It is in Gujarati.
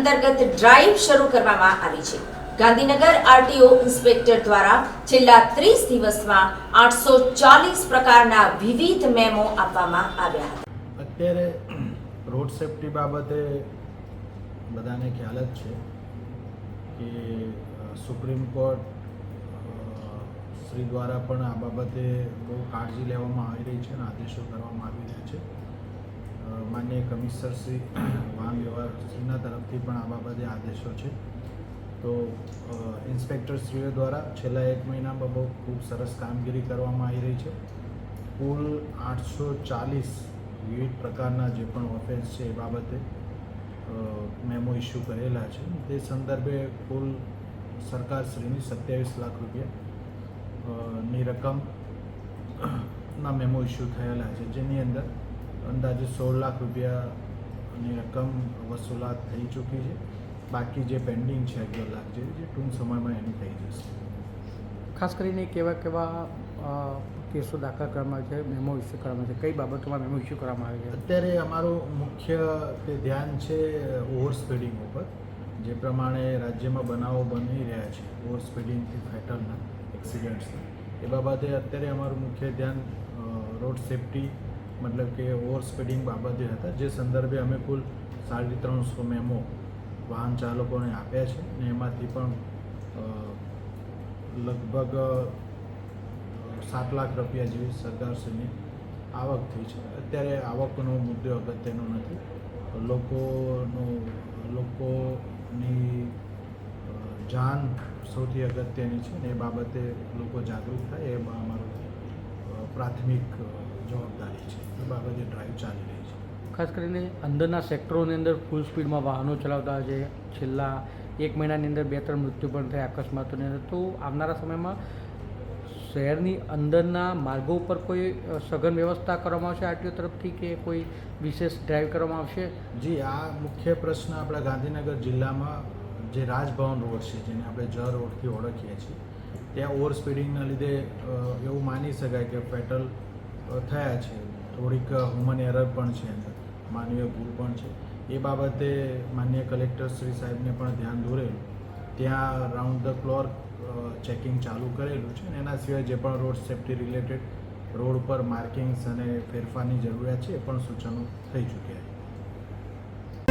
અંતર્ગત ડ્રાઈવ શરૂ કરવામાં આવી છે. ગાંધીનગર આરટીઓ ઇન્સ્પેક્ટર દ્વારા છેલ્લા ત્રીસ દિવસમાં આઠસો ચાલીસ પ્રકારના વિવિધ મેમો આપવામાં આવ્યા હતા. અત્યારે રોડ સેફટી બાબતે બધાને ખ્યાલ જ છે કે સુપ્રીમ કોર્ટ શ્રી દ્વારા પણ આ બાબતે બહુ કાળજી લેવામાં આવી રહી છે અને આદેશો કરવામાં આવી રહ્યા છે. અ, માનનીય કમિશનર શ્રી વાહન વ્યવહાર શ્રીના તરફથી પણ આ બાબતે આદેશો છે. તો ઇન્સ્પેક્ટરશ્રીઓ દ્વારા છેલ્લા એક મહિનામાં બહુ ખૂબ સરસ કામગીરી કરવામાં આવી રહી છે. કુલ આઠસો ચાલીસ વિવિધ પ્રકારના જે પણ ઓફેન્સ છે એ બાબતે મેમો ઇસ્યુ કરેલા છે. તે સંદર્ભે કુલ સરકારશ્રીની સત્યાવીસ લાખ રૂપિયા ની રકમના મેમો ઇસ્યુ થયેલા છે. જેની અંદર અંદાજે સોળ લાખ રૂપિયાની રકમ વસૂલાત થઈ ચૂકી છે. બાકી જે પેન્ડિંગ છે અગિયાર લાખ જેવી જે ટૂંક સમયમાં એની થઈ જશે. ખાસ કરીને કેવા કેવા કેસો દાખલ કરવામાં આવે છે મેમો ઇસ્યુ કરવામાં આવે છે કઈ બાબતોમાં મેમો ઇસ્યુ કરવામાં આવે છે? અત્યારે અમારું મુખ્ય તે ધ્યાન છે ઓવર સ્પીડિંગ ઉપર જે પ્રમાણે રાજ્યમાં બનાવો બની રહ્યા છે ઓવર સ્પીડિંગથી ફેટલના એક્સિડન્ટ્સના એ બાબતે અત્યારે અમારું મુખ્ય ધ્યાન રોડ સેફટી મતલબ કે ઓવર સ્પીડિંગ બાબતે હતા. જે સંદર્ભે અમે કુલ સાડી ત્રણસો મેમો વાહન ચાલકોને આપ્યા છે અને એમાંથી પણ લગભગ સાત લાખ રૂપિયા જેવી સરદારશ્રીની આવક થઈ છે. અત્યારે આવકનો મુદ્દો અગત્યનો નથી. લોકોનો, લોકોની જાન સૌથી અગત્યની છે ને એ બાબતે લોકો જાગૃત થાય એ અમારું પ્રાથમિક જવાબદારી છે. બાબતે ડ્રાઈવ ચાલી રહી છે. ખાસ કરીને અંદરના સેક્ટરોની અંદર ફૂલ સ્પીડમાં વાહનો ચલાવતા છે. છેલ્લા એક મહિનાની અંદર બે ત્રણ મૃત્યુ પણ થયા અકસ્માતોની અંદર. તો આવનારા સમયમાં શહેરની અંદરના માર્ગો ઉપર કોઈ સઘન વ્યવસ્થા કરવામાં આવશે આરટીઓ તરફથી કે કોઈ વિશેષ ડ્રાઈવ કરવામાં આવશે? જી આ મુખ્ય પ્રશ્ન આપણા ગાંધીનગર જિલ્લામાં જે રાજભવન રોડ છે જેને આપણે જ રોડથી ઓળખીએ છીએ ત્યાં ઓવર સ્પીડિંગના લીધે એવું માની શકાય કે પેટ્રોલ થયા છે. થોડીક હ્યુમન એરર પણ છે અંદર, માનવીય ભૂલ પણ છે. એ બાબતે માન્ય કલેક્ટર શ્રી સાહેબને પણ ધ્યાન દોરેલું. ત્યાં રાઉન્ડ ધ ક્લોક ચેકિંગ ચાલુ કરેલું છે અને એના સિવાય જે પણ રોડ સેફ્ટી રિલેટેડ રોડ પર માર્કિંગ્સ અને ફેરફારની જરૂરિયાત છે એ પણ સૂચનો થઈ ચૂક્યા છે.